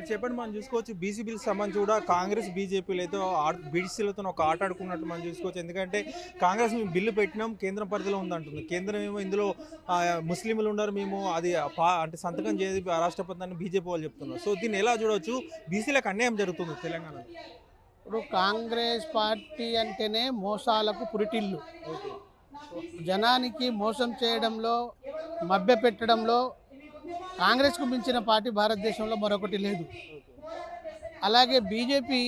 Sir చెప్పండి మనం చూసుకోవచ్చు బీసీ బిల్స్ సంబంధించి కూడా కాంగ్రెస్ బీజేపీలు అయితే బీసీలతో ఒక ఆట ఆడుకున్నట్టు మనం చూసుకోవచ్చు. ఎందుకంటే కాంగ్రెస్ మేము బిల్లు పెట్టినాం కేంద్రం పరిధిలో ఉందంటుంది. కేంద్రం ఏమో ఇందులో ముస్లింలు ఉన్నారు మేము అది అంటే సంతకం చేసి రాష్ట్రపతి అని బీజేపీ వాళ్ళు చెప్తున్నారు. సో దీన్ని ఎలా చూడవచ్చు బీసీలకు అన్యాయం జరుగుతుంది తెలంగాణలో. ఇప్పుడు కాంగ్రెస్ పార్టీ అంటేనే మోసాలకు పురిటిల్లు. జనానికి మోసం చేయడంలో మభ్య పెట్టడంలో కాంగ్రెస్కు మించిన పార్టీ భారతదేశంలో మరొకటి లేదు. అలాగే బీజేపీ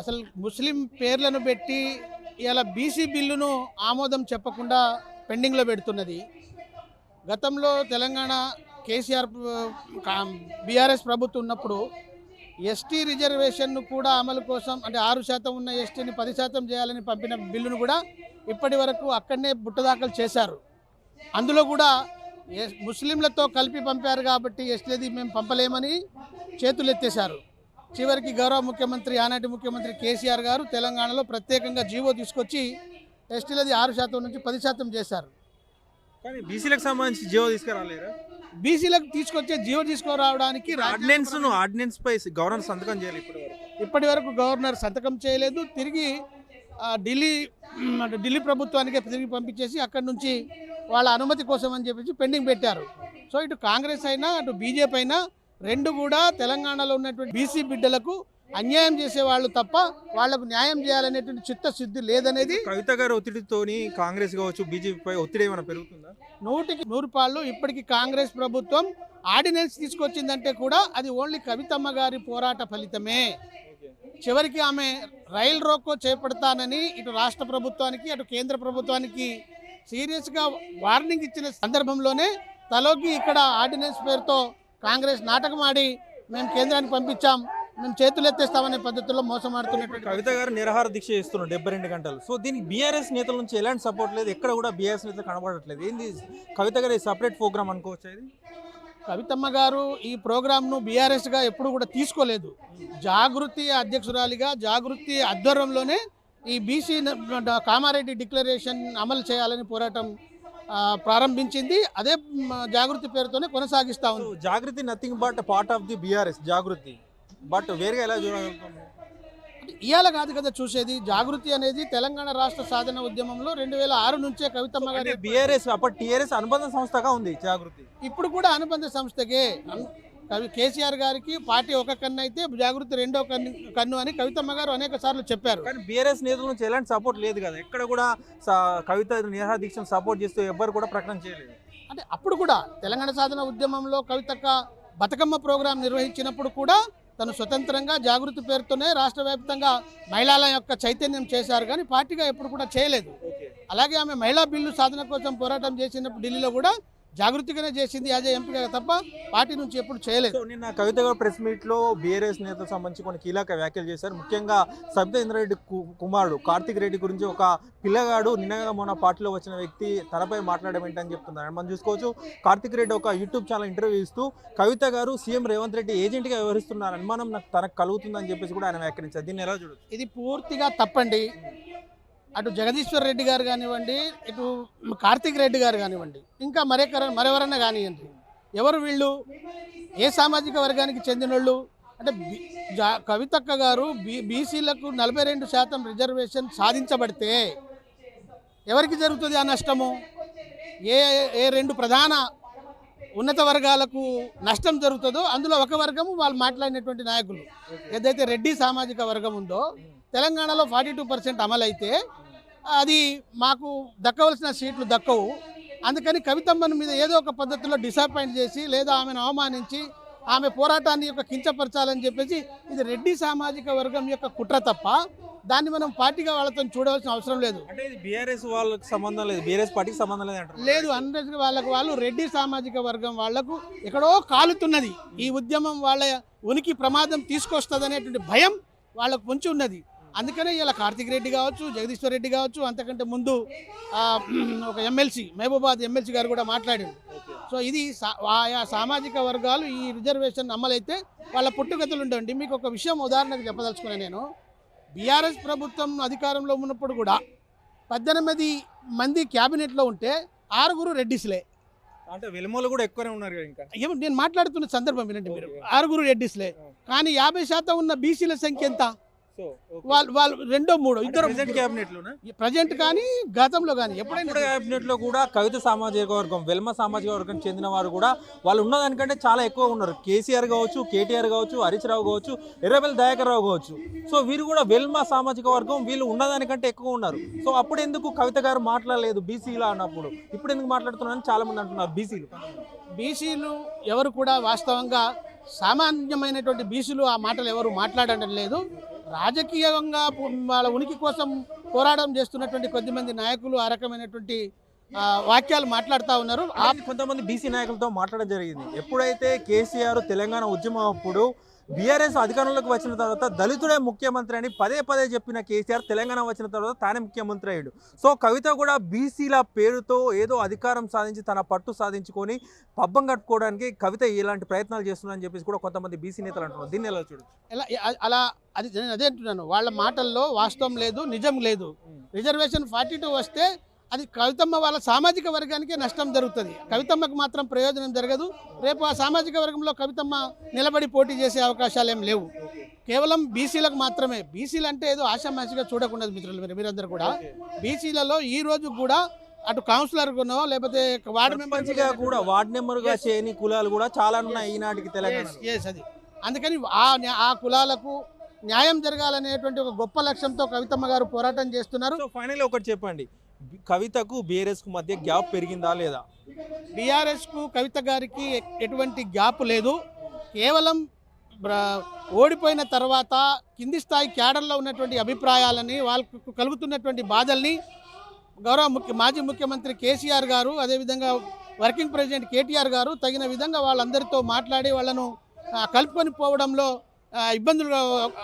అసలు ముస్లిం పేర్లను పెట్టి ఇలా బీసీ బిల్లును ఆమోదం చెప్పకుండా పెండింగ్లో పెడుతున్నది. గతంలో తెలంగాణ కేసీఆర్ బీఆర్ఎస్ ప్రభుత్వం ఉన్నప్పుడు ఎస్టీ రిజర్వేషన్ను కూడా అమలు కోసం అంటే ఆరు శాతం ఉన్న ఎస్టీని పది శాతం చేయాలని పంపిన బిల్లును కూడా ఇప్పటి వరకు అక్కడనే బుట్టదాఖలు చేశారు. అందులో కూడా ముస్లింలతో కలిపి పంపారు కాబట్టి ఎస్టీది మేము పంపలేమని చేతులు ఎత్తేశారు చివరికి గౌరవ ముఖ్యమంత్రి ఆనాటి ముఖ్యమంత్రి కేసీఆర్ గారు తెలంగాణలో ప్రత్యేకంగా జీవో తీసుకొచ్చి ఎస్టీలది ఆరు శాతం నుంచి పది శాతం చేశారు. కానీ బీసీలకు సంబంధించి జియో తీసుకురాలేరా? బీసీలకు తీసుకొచ్చే జీవో తీసుకురావడానికి రాజ్యాంగ ఆర్డినెన్స్ను ఆర్డినెన్స్ పై గవర్నర్ సంతకం చేయాలి ఇప్పటి వరకు. ఇప్పటి వరకు గవర్నర్ సంతకం చేయలేదు. తిరిగి ఢిల్లీ ఢిల్లీ ప్రభుత్వానికి తిరిగి పంపించేసి అక్కడి నుంచి వాళ్ళ అనుమతి కోసం అని చెప్పేసి పెండింగ్ పెట్టారు. సో ఇటు కాంగ్రెస్ అయినా అటు బీజేపీ అయినా రెండు కూడా తెలంగాణలో ఉన్నటువంటి బీసీ బిడ్డలకు అన్యాయం చేసే వాళ్ళు తప్ప వాళ్ళకు న్యాయం చేయాలనేటువంటి చిత్తశుద్ధి లేదనేది కవిత గారి ఒత్తిడితోని కాంగ్రెస్ కావచ్చు బీజేపీ పై ఒత్తిడి ఏమైనా పెరుగుతుందా? నూటికి నూరు పాళ్ళు ఇప్పటికి కాంగ్రెస్ ప్రభుత్వం ఆర్డినెన్స్ తీసుకొచ్చిందంటే కూడా అది ఓన్లీ కవితమ్మ గారి పోరాట ఫలితమే. చివరికి ఆమె రైల్ రోకో చేపడతానని ఇటు రాష్ట్ర ప్రభుత్వానికి అటు కేంద్ర ప్రభుత్వానికి సీరియస్గా వార్నింగ్ ఇచ్చిన సందర్భంలోనే తలోకి ఇక్కడ ఆర్డినెన్స్ పేరుతో కాంగ్రెస్ నాటకం ఆడి మేము కేంద్రానికి పంపించాం. మేము చేతులు ఎత్తేస్తామనే పద్ధతిలో మోసం ఆడుతున్నటువంటి కవిత గారు నిరాహార దీక్ష చేస్తున్నారు డెబ్బై రెండు గంటలు. సో దీనికి బీఆర్ఎస్ నేతల నుంచి ఎలాంటి సపోర్ట్ లేదు. ఎక్కడ కూడా బీఆర్ఎస్ నేతలు కనబడట్లేదు. ఏంది కవిత గారి సపరేట్ ప్రోగ్రామ్ అనుకోవచ్చు ఇది? కవితమ్మ గారు ఈ ప్రోగ్రామ్ను బీఆర్ఎస్గా ఎప్పుడు కూడా తీసుకోలేదు. జాగృతి అధ్యక్షురాలిగా జాగృతి ఆధ్వర్యంలోనే ఈ బీసీ కామారెడ్డి డిక్లరేషన్ అమలు చేయాలని పోరాటం ప్రారంభించింది. అదే జాగృతి పేరుతోనే కొనసాగిస్తా ఉంది. Jagruthi nothing but part of the BRS Jagruthi. But వేరేగా ఎలా చూడగలుగుతాం ఇవాళ కాదు కదా చూసేది. జాగృతి అనేది తెలంగాణ రాష్ట్ర సాధన ఉద్యమంలో రెండు వేల ఆరు నుంచే కవితమ్మ గారి బీఆర్ఎస్ అప్పటి టీఆర్ఎస్ అనుబంధ సంస్థగా ఉంది జాగృతి. ఇప్పుడు కూడా అనుబంధ సంస్థకే. కవి కేసీఆర్ గారికి పార్టీ ఒక కన్ను అయితే జాగృతి రెండో కన్ను కన్ను అని కవితమ్మ గారు అనేక సార్లు చెప్పారు. కానీ బీఆర్ఎస్ నేతల నుంచి ఎలాంటి సపోర్ట్ లేదు కదా. ఎక్కడ కూడా కవిత నిరాహార దీక్షను సపోర్ట్ చేస్తూ ఎవ్వరు కూడా ప్రకటన చేయలేదు. అంటే అప్పుడు కూడా తెలంగాణ సాధన ఉద్యమంలో కవితక్క బతుకమ్మ ప్రోగ్రాం నిర్వహించినప్పుడు కూడా తను స్వతంత్రంగా జాగృతి పేరుతోనే రాష్ట్ర వ్యాప్తంగా మహిళల యొక్క చైతన్యం చేశారు కానీ పార్టీగా ఎప్పుడు కూడా చేయలేదు. అలాగే ఆమె మహిళా బిల్లు సాధన కోసం పోరాటం చేసినప్పుడు ఢిల్లీలో కూడా జాగృతిగానే చేసింది యాజ్ ఎంపీగా తప్ప పార్టీ నుంచి ఎప్పుడు చేయలేదు. నిన్న కవిత గారు ప్రెస్ మీట్లో బీఆర్ఎస్ నేతలకు సంబంధించి కొన్ని కీలక వ్యాఖ్యలు చేశారు. ముఖ్యంగా సబితా రెడ్డి కు- కుమారుడు కార్తిక్ రెడ్డి గురించి ఒక పిల్లగాడు నిన్నగా మొన్న పార్టీలో వచ్చిన వ్యక్తి తనపై మాట్లాడడం ఏంటని చెప్తున్నారు. మనం చూసుకోవచ్చు కార్తిక్ రెడ్డి ఒక యూట్యూబ్ ఛానల్ ఇంటర్వ్యూ ఇస్తూ కవిత గారు సీఎం రేవంత్ రెడ్డి ఏజెంట్గా వ్యవహరిస్తున్నారు. అనుమానం నాకు తనకు కలుగుతుందని చెప్పేసి కూడా ఆయన వ్యాఖ్యానించారు. దీన్ని ఎలా చూడొచ్చు? ఇది పూర్తిగా తప్పండి. అటు జగదీశ్వర్ రెడ్డి గారు కానివ్వండి ఇటు కార్తీక్ రెడ్డి గారు కానివ్వండి ఇంకా మరెకర మరెవరన్నా కానివ్వండి ఎవరు వీళ్ళు? ఏ సామాజిక వర్గానికి చెందినోళ్ళు? అంటే కవితక్క గారు బీ బీసీలకు నలభై రెండు శాతం రిజర్వేషన్ సాధించబడితే ఎవరికి జరుగుతుంది ఆ నష్టము? ఏ ఏ రెండు ప్రధాన ఉన్నత వర్గాలకు నష్టం జరుగుతుందో అందులో ఒక వర్గము వాళ్ళు మాట్లాడినటువంటి నాయకులు. ఏదైతే రెడ్డి సామాజిక వర్గం ఉందో తెలంగాణలో ఫార్టీ టూ పర్సెంట్ అమలైతే అది మాకు దక్కవలసిన సీట్లు దక్కవు. అందుకని కవితమ్మని మీద ఏదో ఒక పద్ధతిలో డిసప్పాయింట్ చేసి లేదా ఆమెను అవమానించి ఆమె పోరాటాన్ని యొక్క కించపరచాలని చెప్పేసి ఇది రెడ్డి సామాజిక వర్గం యొక్క కుట్ర తప్ప దాన్ని మనం పార్టీగా వాళ్ళతో చూడవలసిన అవసరం లేదు. అంటే ఇది బీఆర్ఎస్ వాళ్ళకి సంబంధం లేదు. బీఆర్ఎస్ పార్టీకి సంబంధం లేదు లేదు అందరికి వాళ్ళకు వాళ్ళు రెడ్డి సామాజిక వర్గం వాళ్ళకు ఎక్కడో కాలుతున్నది. ఈ ఉద్యమం వాళ్ళ ఉనికి ప్రమాదం తీసుకొస్తుంది భయం వాళ్ళకు పొంచి ఉన్నది. అందుకనే ఇలా కార్తిక్ రెడ్డి కావచ్చు జగదీశ్వర్ రెడ్డి కావచ్చు అంతకంటే ముందు ఒక ఎమ్మెల్సీ మహబూబాద్ ఎమ్మెల్సీ గారు కూడా మాట్లాడారు. సో ఇది ఆయా సామాజిక వర్గాలు ఈ రిజర్వేషన్ అమలైతే వాళ్ళ పుట్టుగతులు ఉండండి. మీకు ఒక విషయం ఉదాహరణకు చెప్పదలుచుకున్నాను నేను. బీఆర్ఎస్ ప్రభుత్వం అధికారంలో ఉన్నప్పుడు కూడా పద్దెనిమిది మంది క్యాబినెట్లో ఉంటే ఆరుగురు రెడ్డిస్లే. అంటే వెలుమలు కూడా ఎక్కువనే ఉన్నారు ఇంకా? ఏమో నేను మాట్లాడుతున్న సందర్భం వినండి మీరు. ఆరుగురు రెడ్డిస్లే. కానీ యాభై శాతం ఉన్న బీసీల సంఖ్య ఎంత? సో వాళ్ళు వాళ్ళు రెండో మూడో ఇద్దరు ప్రెసెంట్ క్యాబినెట్ లోనా ప్రజెంట్ కానీ గతంలో కానీ ఎప్పుడైనా ఇప్పుడు క్యాబినెట్లో కూడా కవిత సామాజిక వర్గం వెల్మ సామాజిక వర్గం చెందిన వారు కూడా వాళ్ళు ఉన్నదానికంటే చాలా ఎక్కువ ఉన్నారు. కేసీఆర్ కావచ్చు కేటీఆర్ కావచ్చు హరీష్ రావు కావచ్చు ఎర్రబెల్లి దయాకర్ రావు కావచ్చు. సో వీరు కూడా వెల్మ సామాజిక వర్గం వీళ్ళు ఉన్నదానికంటే ఎక్కువ ఉన్నారు. సో అప్పుడు ఎందుకు కవిత గారు మాట్లాడలేదు బీసీలా అన్నప్పుడు? ఇప్పుడు ఎందుకు మాట్లాడుతున్నారని చాలా మంది అంటున్నారు బీసీలు. బీసీలు ఎవరు కూడా వాస్తవంగా సామాన్యమైనటువంటి బీసీలు ఆ మాటలు ఎవరు మాట్లాడడం లేదు. రాజకీయంగా వాళ్ళ ఉనికి కోసం పోరాటం చేస్తున్నటువంటి కొద్దిమంది నాయకులు ఆ రకమైనటువంటి వాక్యాలు మాట్లాడుతూ ఉన్నారు. కొంతమంది బీసీ నాయకులతో మాట్లాడడం జరిగింది. ఎప్పుడైతే కేసీఆర్ తెలంగాణ ఉద్యమం అప్పుడు బీఆర్ఎస్ అధికారంలోకి వచ్చిన తర్వాత దళితుడే ముఖ్యమంత్రి అని పదే పదే చెప్పిన కేసీఆర్ తెలంగాణ వచ్చిన తర్వాత తానే ముఖ్యమంత్రి అయ్యాడు. సో కవిత కూడా బీసీల పేరుతో ఏదో అధికారం సాధించి తన పట్టు సాధించుకొని పబ్బం కట్టుకోవడానికి కవిత ఇలాంటి ప్రయత్నాలు చేస్తున్నారని చెప్పేసి కూడా కొంతమంది బీసీ నేతలు అంటున్నారు. దీన్ని ఎలా అ- అలా అది నేను అదే అంటున్నాను. వాళ్ళ మాటల్లో వాస్తవం లేదు నిజం లేదు. రిజర్వేషన్ ఫార్టీ టూ వస్తే అది కవితమ్మ వాళ్ళ సామాజిక వర్గానికే నష్టం జరుగుతుంది. కవితమ్మకు మాత్రం ప్రయోజనం జరగదు. రేపు ఆ సామాజిక వర్గంలో కవితమ్మ నిలబడి పోటీ చేసే అవకాశాలు ఏం లేవు. కేవలం బీసీలకు మాత్రమే. బీసీలు అంటే ఏదో ఆశామాషిగా చూడకుండా మిత్రులు మీరు మీరందరూ కూడా. బీసీలలో ఈ రోజు కూడా అటు కౌన్సిలర్ కొనో లేకపోతే వార్డు మెంబర్ మంచిగా కూడా వార్డ్ నెంబర్గా చేయని కులాలు కూడా చాలా ఉన్నాయి ఈనాటికి తెలంగాణ అది. అందుకని ఆ కులాలకు న్యాయం జరగాలనేటువంటి ఒక గొప్ప లక్ష్యంతో కవితమ్మ గారు పోరాటం చేస్తున్నారు. ఫైనల్ ఒకటి చెప్పండి. కవితకు బీఆర్ఎస్కు మధ్య గ్యాప్ పెరిగిందా లేదా? బీఆర్ఎస్కు కవిత గారికి ఎటువంటి గ్యాప్ లేదు. కేవలం బ్ర- ఓడిపోయిన తర్వాత కింది స్థాయి క్యాడర్లో ఉన్నటువంటి అభిప్రాయాలని వాళ్ళకు కలుగుతున్నటువంటి బాధల్ని గౌరవ ముఖ్య మాజీ ముఖ్యమంత్రి కేసీఆర్ గారు అదేవిధంగా వర్కింగ్ ప్రెసిడెంట్ కేటీఆర్ గారు తగిన విధంగా వాళ్ళందరితో మాట్లాడి వాళ్ళను కలుపుకొని పోవడంలో ఇబ్బందులు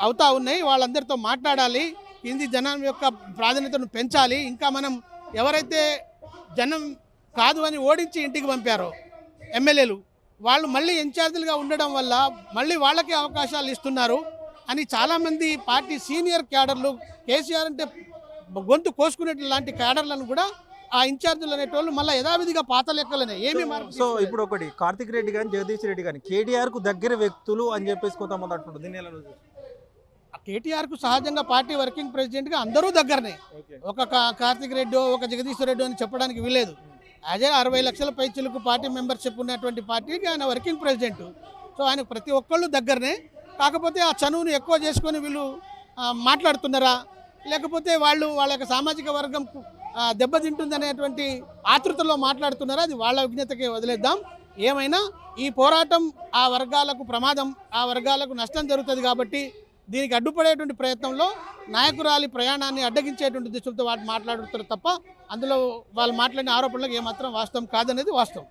అవుతా ఉన్నాయి. వాళ్ళందరితో మాట్లాడాలి. కింది జనం యొక్క ప్రాధాన్యతను పెంచాలి. ఇంకా మనం ఎవరైతే జనం కాదు అని ఓడించి ఇంటికి పంపారో ఎమ్మెల్యేలు వాళ్ళు మళ్ళీ ఇన్ఛార్జీలుగా ఉండడం వల్ల మళ్ళీ వాళ్ళకే అవకాశాలు ఇస్తున్నారు అని చాలామంది పార్టీ సీనియర్ క్యాడర్లు కేసీఆర్ అంటే గొంతు కోసుకునేటి లాంటి క్యాడర్లను కూడా ఆ ఇన్ఛార్జీలు అనేటోళ్ళు మళ్ళీ యథావిధిగా పాత లెక్కలనే ఏమీ మార్పు సో ఇప్పుడు ఒకటి కార్తిక్ రెడ్డి కానీ జగదీష్ రెడ్డి కానీ కేటీఆర్కు దగ్గర వ్యక్తులు అని చెప్పేసి కొంతమంది ఎలా చూడొచ్చు? కేటీఆర్కు సహజంగా పార్టీ వర్కింగ్ ప్రెసిడెంట్గా అందరూ దగ్గరనే. ఒక కార్తిక్ రెడ్డి ఒక జగదీశ్వర్ రెడ్డి అని చెప్పడానికి వీలేదు అదే అరవై లక్షల పైచులకు పార్టీ మెంబర్షిప్ ఉన్నటువంటి పార్టీకి ఆయన వర్కింగ్ ప్రెసిడెంట్. సో ఆయన ప్రతి ఒక్కళ్ళు దగ్గరనే. కాకపోతే ఆ చనువును ఎక్కువ చేసుకొని వీళ్ళు మాట్లాడుతున్నారా? లేకపోతే వాళ్ళు వాళ్ళ యొక్క సామాజిక వర్గం దెబ్బతింటుందనేటువంటి ఆతృతలో మాట్లాడుతున్నారా? అది వాళ్ళ విజ్ఞతకే వదిలేద్దాం. ఏమైనా ఈ పోరాటం ఆ వర్గాలకు ప్రమాదం ఆ వర్గాలకు నష్టం జరుగుతుంది కాబట్టి దీనికి అడ్డుపడేటువంటి ప్రయత్నంలో నాయకురాలి ప్రయాణాన్ని అడ్డగించేటువంటి దృష్టితో వాటి మాట్లాడుతారు తప్ప అందులో వాళ్ళు మాట్లాడిన ఆరోపణలకు ఏమాత్రం వాస్తవం కాదనేది వాస్తవం.